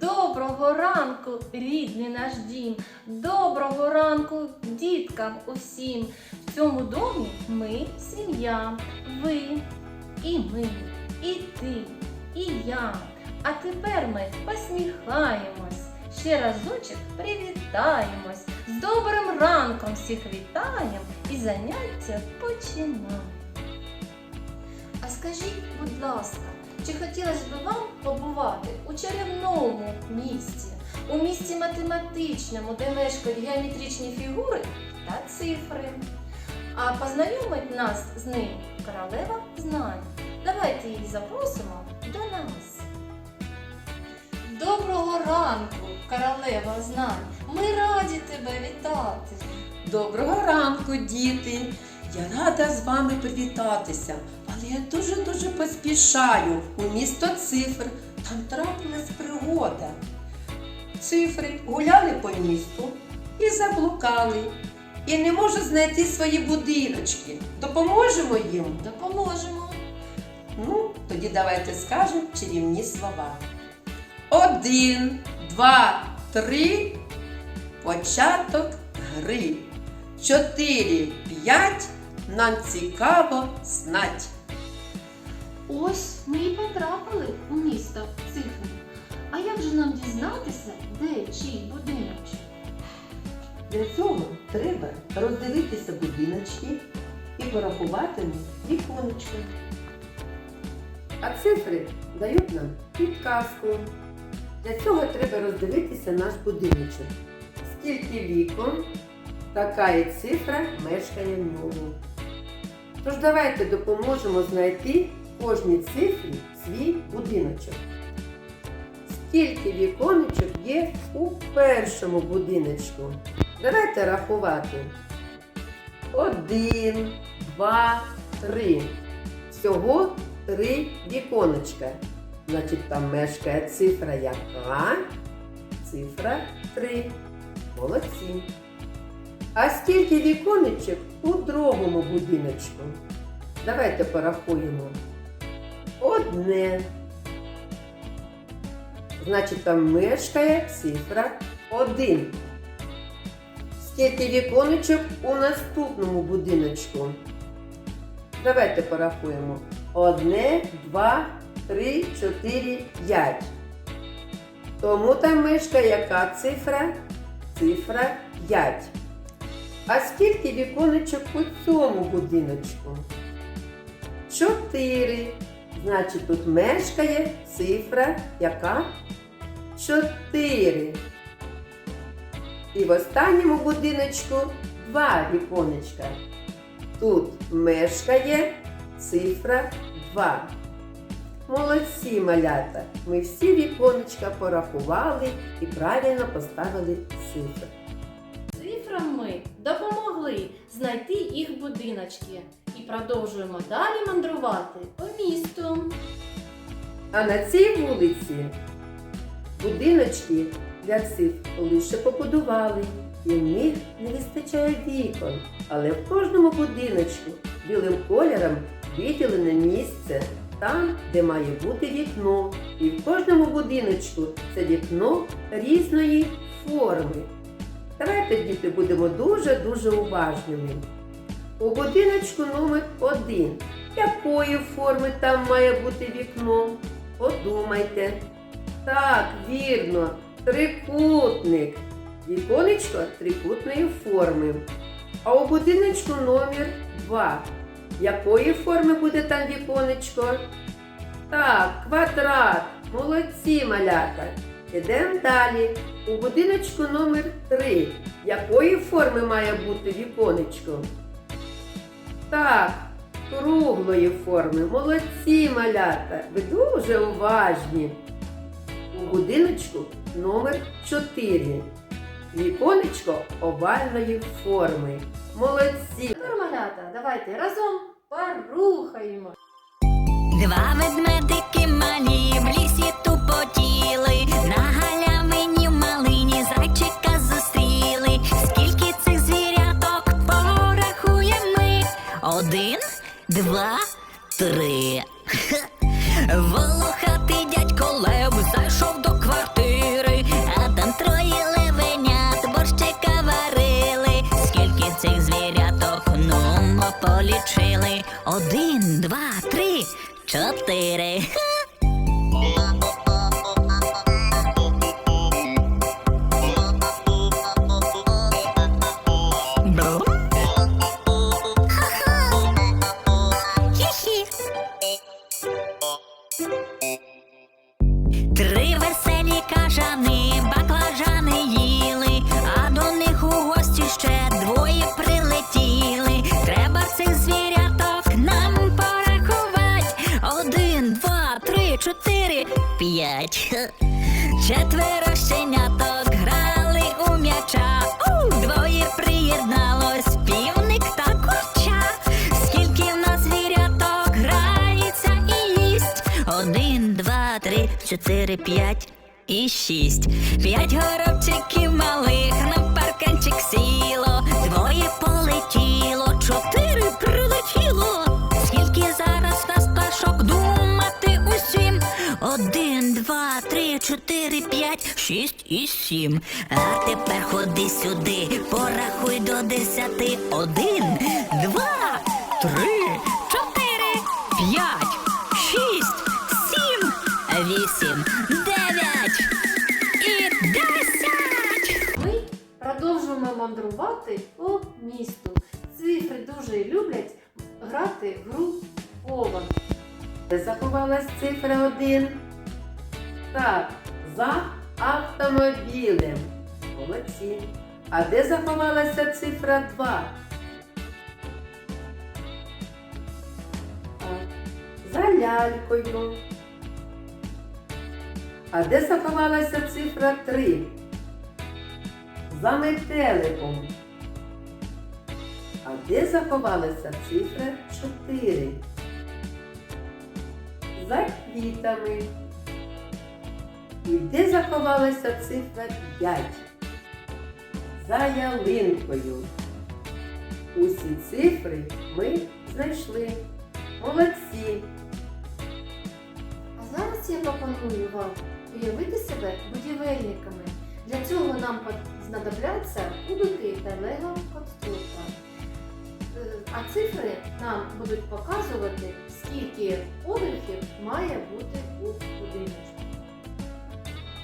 Доброго ранку, рідний наш дім. Доброго ранку діткам усім. В цьому домі ми сім'я. Ви і ми, і ти, і я. А тепер ми посміхаємось. Ще разочок привітаємось. З добрим ранком всіх вітаємо і заняття починаємо. А скажіть, будь ласка, чи хотілося б вам побувати у чарівному місці, у місці математичному, де мешкають геометричні фігури та цифри? А познайомить нас з ним королева знань. Давайте її запросимо до нас. Доброго ранку, королева знань. Ми раді тебе вітати. Доброго ранку, діти! Я рада з вами привітатися, але я дуже-дуже поспішаю у місто цифр. Там трапилась пригода. Цифри гуляли по місту і заблукали. І не можуть знайти свої будиночки. Допоможемо їм? Допоможемо. Ну, тоді давайте скажемо чарівні слова. Один, два, три. Початок гри. Чотири, п'ять. Нам цікаво знать. Ось ми і потрапили у місто цифри. А як же нам дізнатися, де чий будиночок? Для цього треба роздивитися будиночки і порахувати віконечко. А цифри дають нам підказку. Для цього треба роздивитися наш будиночок. Скільки вікон, така і цифра мешкає в ньому. Тож давайте допоможемо знайти кожній цифрі свій будиночок. Скільки віконечок є у першому будиночку? Давайте рахувати. Один, два, три. Всього три віконечка. Значить, там мешкає цифра яка? Цифра 3. Молодці. А скільки віконечок у другому будиночку? Давайте порахуємо. Одне. Значить, там мешкає цифра 1. Скільки віконечок у наступному будиночку? Давайте порахуємо. Одне, два, три, чотири, п'ять. Тому там мешкає яка цифра? Цифра 5. А скільки віконечок у цьому будиночку? Чотири. Значить, тут мешкає цифра яка? Чотири. І в останньому будиночку два віконечка. Тут мешкає цифра 2. Молодці малята! Ми всі віконечка порахували і правильно поставили цифри. Цифрам ми допомогли знайти їх будиночки і продовжуємо далі мандрувати по місту. А на цій вулиці будиночки для цифр лише побудували, і в них не вистачає вікон. Але в кожному будиночку білим кольором виділене місце там, де має бути вікно. І в кожному будиночку це вікно різної форми. Давайте, діти, будемо дуже-дуже уважними. У будиночку номер 1 Якої форми там має бути вікно? Подумайте. Так, вірно, трикутник. Віконечко трикутної форми. А у будиночку номер 2 Якої форми буде там віконечко? Так, квадрат. Молодці малята. Ідемо далі. У будиночку номер 3 Якої форми має бути віконечко? Так, круглої форми. Молодці малята. Ви дуже уважні. У будиночку номер 4 Віконечко овальної форми. Молодці. Тепер, малята, давайте разом порухаємо. Два ведмедики малі в лісі тупотіли, два, три. Волохатий дядько Лев зайшов до квартири, а там троє левенят, борщика варили. Скільки цих звіряток нумо полічили? Один, два, три, чотири. Чотири, п'ять. Четверо щеняток грали у м'яча. Двоє приєдналось, півник та курча. Скільки в нас звіряток грається і їсть. Один, два, три, чотири, п'ять і шість. П'ять горобчиків малих на парканчик сіло. Двоє полетіло, чотири прилетіло. Скільки зараз нас пташок думати чотири, п'ять, шість і сім. А тепер ходи сюди, порахуй до десяти. Один, два, три, чотири, п'ять, шість, сім, вісім, дев'ять і десять. Ми продовжуємо мандрувати по місту. Цифри дуже люблять грати в гру Ован. Де заховалась цифра 1? Так, за автомобілем. Молодці. А де заховалася цифра 2? За лялькою. А де заховалася цифра 3? За метеликом. А де заховалася цифра 4? за квітами. І де заховалася цифра 5? За ялинкою. Усі цифри ми знайшли. Молодці! А зараз я пропоную вам уявити себе будівельниками. Для цього нам знадобляться кубики та лего конструктор. Е, А цифри нам будуть показувати, скільки поверхів має бути у будиночку.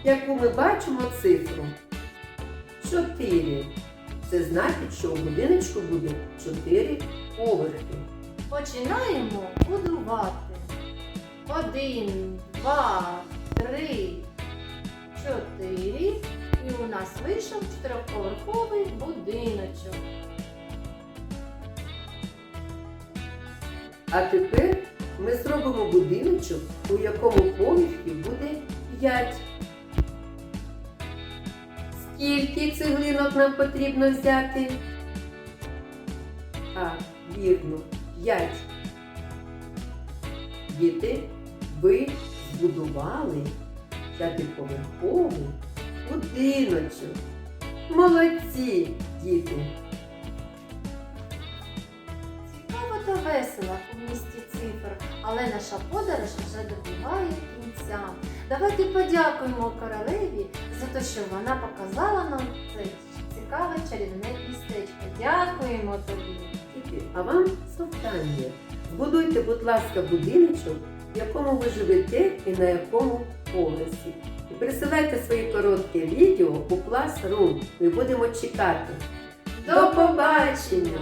Яку ми бачимо цифру? 4. Це значить, що у будиночку буде 4 поверхи. Починаємо будувати. Один, два, три, чотири. І у нас вийшов чотирьохповерховий будиночок. А тепер ми зробимо будиночок, у якому поверхі буде 5. Скільки цеглинок нам потрібно взяти? А, вірно, 5. Діти, ви збудували п'ятиповерховий будиночок. Молодці, діти! Цікаво та весело у місті цифр, але наша подорож вже добігає кінця. Давайте подякуємо королеві за те, що вона показала нам це цікаве чарівне містечко. Дякуємо тобі. А вам завдання. Збудуйте, будь ласка, будиночок, в якому ви живете і на якому поверсі. І присилайте свої короткі відео у Classroom. Ми будемо чекати. До побачення!